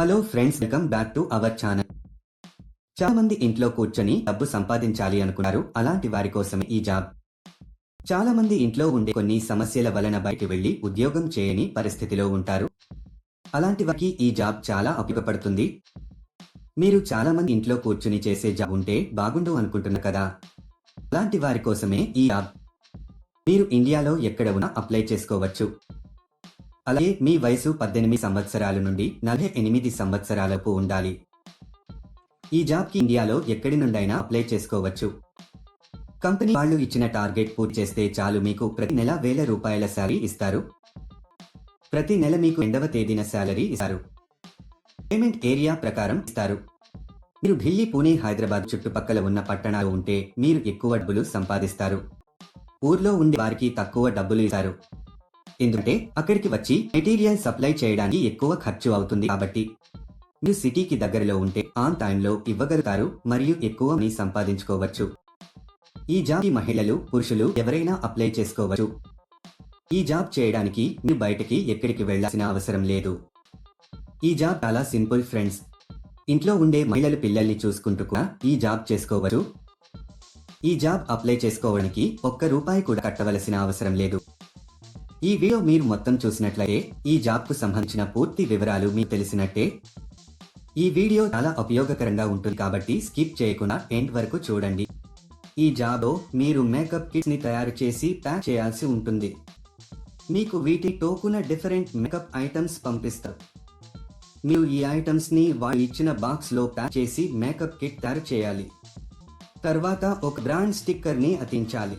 Hello friends welcome back to our channel. చాలా మంది ఇంట్లో కూర్చొని డబ్బు సంపాదించాలి అనుకున్నారు. అలాంటి వారి కోసమే ఈ జాబ్. చాలా మంది ఇంట్లో ఉండే కొన్ని సమస్యల వలన బయటికి వెళ్ళి ఉద్యోగం చేయని పరిస్థితిలో ఉంటారు. అలాంటి వారికి ఈ జాబ్ చాలా ఉపయోగపడుతుంది. మీరు చాలా మంది ఇంట్లో కూర్చుని చేసే జాబ్ ఉంటే బాగుండు అనుకుంటున్నారు కదా? అలాంటి వారి కోసమే ఈ జాబ్. మీరు ఇండియాలో ఎక్కడ ఉన్నా అప్లై చేసుకోవచ్చు. అలాగే మీ వయసు పద్దెనిమిది సంవత్సరాల నుండి నలభై ఎనిమిది సంవత్సరాలకు ఉండాలి. ఈ జాబ్కి ఇండియాలో ఎక్కడి నుండైనా అప్లై చేసుకోవచ్చు. కంపెనీ వాళ్ళు ఇచ్చిన టార్గెట్ పూర్తి చేస్తే చాలు మీకు ప్రతి నెల వేల రూపాయల శాలరీ ఇస్తారు. ప్రతి నెల మీకు రెండవ తేదీన శాలరీ ఇస్తారు. పేమెంట్ ఏరియా ప్రకారం ఇస్తారు. మీరు ఢిల్లీ పూణే హైదరాబాద్ చుట్టుపక్కల ఉన్న పట్టణాలు ఉంటే మీరు ఎక్కువ డబ్బులు సంపాదిస్తారు. ఊర్లో ఉండే వారికి తక్కువ డబ్బులు ఇస్తారు. ఎందుకంటే అక్కడికి వచ్చి మెటీరియల్ సప్లై చేయడానికి ఎక్కువ ఖర్చు అవుతుంది కాబట్టి మీరు సిటీకి దగ్గరలో ఉంటే ఆన్ టైంలో ఇవ్వగలుగుతారు మరియు ఎక్కువ మీ సంపాదించుకోవచ్చు. ఈ జాబ్ మహిళలు పురుషులు ఎవరైనా అప్లై చేసుకోవచ్చు. ఈ జాబ్ చేయడానికి మీరు బయటకి ఎక్కడికి వెళ్ళాల్సిన అవసరం లేదు. ఈ జాబ్ చాలా సింపుల్ ఫ్రెండ్స్ ఇంట్లో ఉండే మహిళలు పిల్లల్ని చూసుకుంటూ కూడా ఈ జాబ్ చేసుకోవచ్చు. ఈ జాబ్ అప్లై చేసుకోవడానికి ఒక్క రూపాయి కూడా కట్టవలసిన అవసరం లేదు. ఈ వీడియో మీరు మొత్తం చూసినట్లయితే ఈ జాబ్కు సంబంధించిన పూర్తి వివరాలు మీకు తెలిసినట్టే. ఈ వీడియో చాలా ఉపయోగకరంగా ఉంటుంది కాబట్టి స్కిప్ చేయకుండా ఎండ్ వరకు చూడండి. ఈ జాబ్లో మీరు మేకప్ కిట్స్ని తయారు చేసి ప్యాక్ చేయాల్సి ఉంటుంది. మీకు వీటి టోకున డిఫరెంట్ మేకప్ ఐటమ్స్ పంపిస్తారు మీరు ఈ ఐటమ్స్ని వాళ్ళు ఇచ్చిన బాక్స్లో ప్యాక్ చేసి మేకప్ కిట్ తయారు చేయాలి. తర్వాత ఒక బ్రాండ్ స్టిక్కర్ని అతించాలి.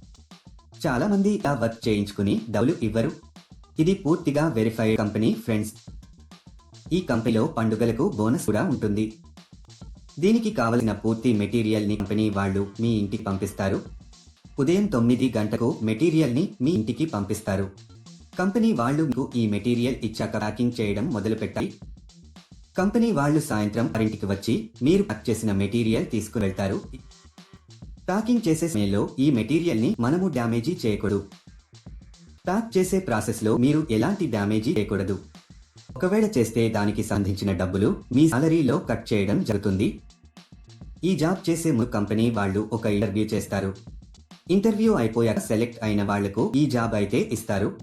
చాలా మంది ఇలా వర్క్ చేయించుకుని డబ్బులు ఇవ్వరు. ఇది పూర్తిగా వెరిఫైడ్ కంపెనీ ఫ్రెండ్స్ ఈ కంపెనీలో పండుగలకు బోనస్ కూడా ఉంటుంది. దీనికి కావలసిన పూర్తి మెటీరియల్ని కంపెనీ వాళ్ళు మీ ఇంటికి పంపిస్తారు. ఉదయం తొమ్మిది గంటకు మెటీరియల్ని మీ ఇంటికి పంపిస్తారు. కంపెనీ వాళ్ళు మీకు ఈ మెటీరియల్ ఇచ్చాక ప్యాకింగ్ చేయడం మొదలు పెట్టాలి కంపెనీ వాళ్ళు సాయంత్రం ఇంటికి వచ్చి మీరు ప్యాక్ చేసిన మెటీరియల్ తీసుకుని వెళ్తారు. ప్యాకింగ్ చేసే సమయంలో ఈ మెటీరియల్ని మనము డ్యామేజీ చేయకూడదు. ప్యాక్ చేసే ప్రాసెస్లో మీరు ఎలాంటి డ్యామేజీ చేయకూడదు. ఒకవేళ చేస్తే దానికి సంధించిన డబ్బులు మీ సాలరీలో కట్ చేయడం జరుగుతుంది. ఈ జాబ్ చేసే ముందు కంపెనీ వాళ్ళు ఒక ఇంటర్వ్యూ చేస్తారు. ఇంటర్వ్యూ అయిపోయాక సెలెక్ట్ అయిన వాళ్ళకు ఈ జాబ్ అయితే ఇస్తారు.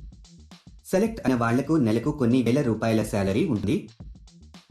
సెలెక్ట్ అయిన వాళ్ళకు నెలకు కొన్ని వేల రూపాయల శాలరీ ఉంది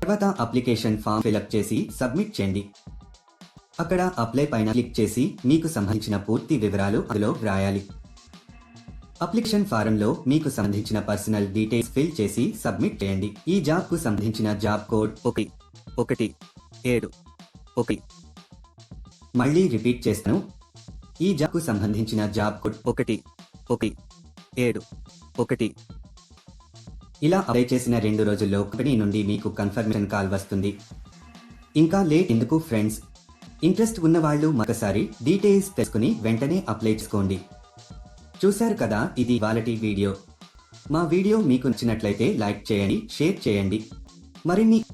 తర్వాత అప్లికేషన్ ఫామ్ ఫిలప్ చేసి సబ్మిట్ చేయండి. అక్కడ అప్లై పైన క్లిక్ చేసి మీకు సంబంధించిన పూర్తి వివరాలు అందులో వ్రాయాలి అప్లికేషన్ ఫారంలో మీకు సంబంధించిన పర్సనల్ డీటెయిల్స్ ఫిల్ చేసి సబ్మిట్ చేయండి. ఈ జాబ్కు సంబంధించిన జాబ్ కోడ్ ఒకటి ఒకటి ఏడు ఒకటి. మళ్ళీ రిపీట్ చేస్తాను. ఈ జాబ్కు సంబంధించిన జాబ్ కోడ్ ఒకటి ఒకటి ఏడు ఒకటి. ఇలా అప్లై చేసిన రెండు రోజుల్లో కంపెనీ నుండి మీకు కన్ఫర్మేషన్ కాల్ వస్తుంది. ఇంకా లేట్ ఎందుకు ఫ్రెండ్స్? ఇంట్రెస్ట్ ఉన్న వాళ్ళు మరొకసారి డీటెయిల్స్ తెలుసుకుని వెంటనే అప్లై చేసుకోండి. చూశారు కదా ఇది వాలటి వీడియో. మా వీడియో మీకు నచ్చినట్లయితే లైక్ చేయండి షేర్ చేయండి. మరిన్ని